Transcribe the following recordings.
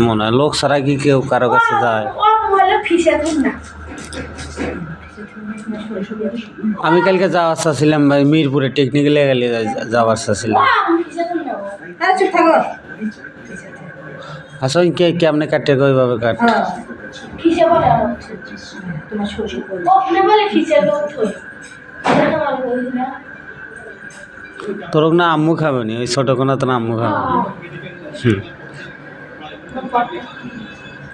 মনে হয় লোক ছাড়া কি কেউ কারও কাছে যায়? আমি কালকে যাওয়ার চাচ্ছিলাম ভাই মিরপুরে টেকনিক্যালে গেলে যাওয়ার চাচ্ছিলাম হ্যাঁ আসলে কে কেমনে কাটে ওইভাবে কাট। তোর না আম্মু খাবে নি? ওই ছোট কোনা তোর আম্মু খাবে হুম।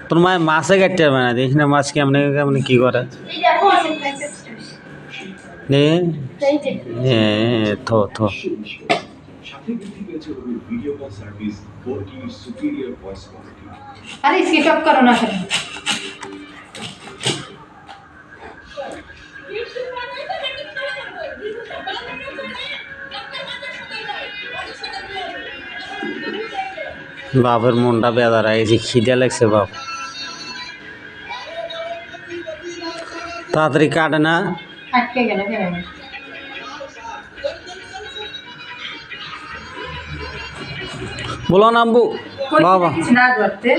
তোর মায়ের মাছে কাটতে হবে না? দেখি না মাছ কেমনে কেমনে কি করে? থো থো video call service 4G superior voice quality. আরে স্কিপ করো না বাপের মনটা বেদারা এই যে খিদে লাগছে বাপ। তাড়াতাড়ি কাটে না? আটকে গেল কেন বলো না আব্বু। বাবা। কিছু না ধরতে?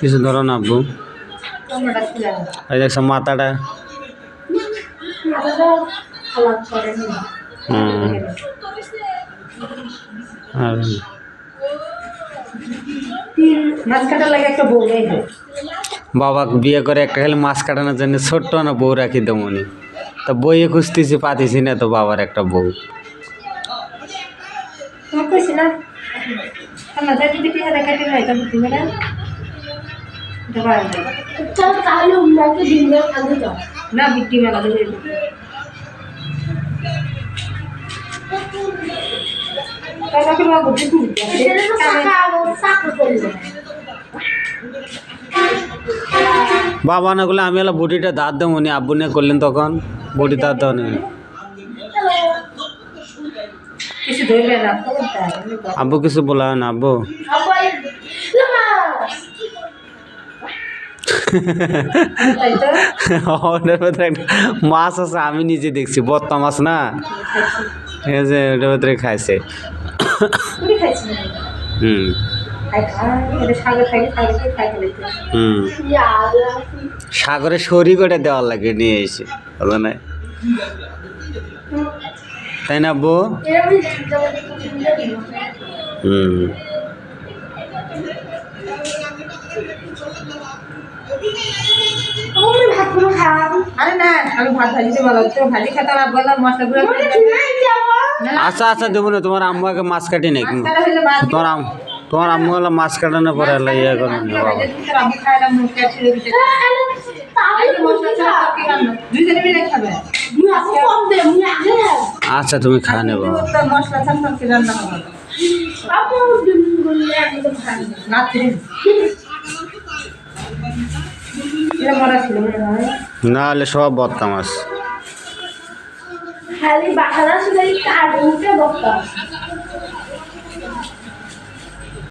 কিছু ধরো না আব্বু। তোমরা খুলে নাও। এই দেখছ মাথাটা। মাথাটা খারাপ করে না। হুম। আর মাছ কাটার লাগে একটা বউ এই হোক বাবা বিয়ে করে একটা খালি মাছ কাটানোর জন্য ছোট্ট না বউ রাখি দেবনি তা বইয়ে খুঁজতেছি পাতিছি না তো বাবার একটা বউ। না? বিক্রি মেলা বাবু না করলে আমি এলা বডিটা দাঁত দেবো নি, আব্বু নিয়ে করলেন তখন? বডি দাঁত দেওয়া আব্বু কিছু বলা না, আব্বু? মাছ আছে, আমি নিজে দেখছি, বত্তা মাছ না? ঠিক আছে ওটার ভেতরে খাইছে। হুম। হুম। সাগরে শরীর করে দেওয়ার লাগে নিয়ে এসে। বলো না তাই না বো এরকম হুম। আচ্ছা আচ্ছা দেবো না তোমার আম্মু আগে মাছ কাটি নাই তোমার আম তোমার আম্মু হলো মাছ কাটানোর পরে হলো ইয়ে করে আগে আচ্ছা তুমি খাওয়া নেব মশলা ছাড়া তরকারি রান্না হবে আপু দিন বললে আমি তো খাই না হলে সব বত্তা মাছ খালি বাহারা শুধু কার উঠে বসতাম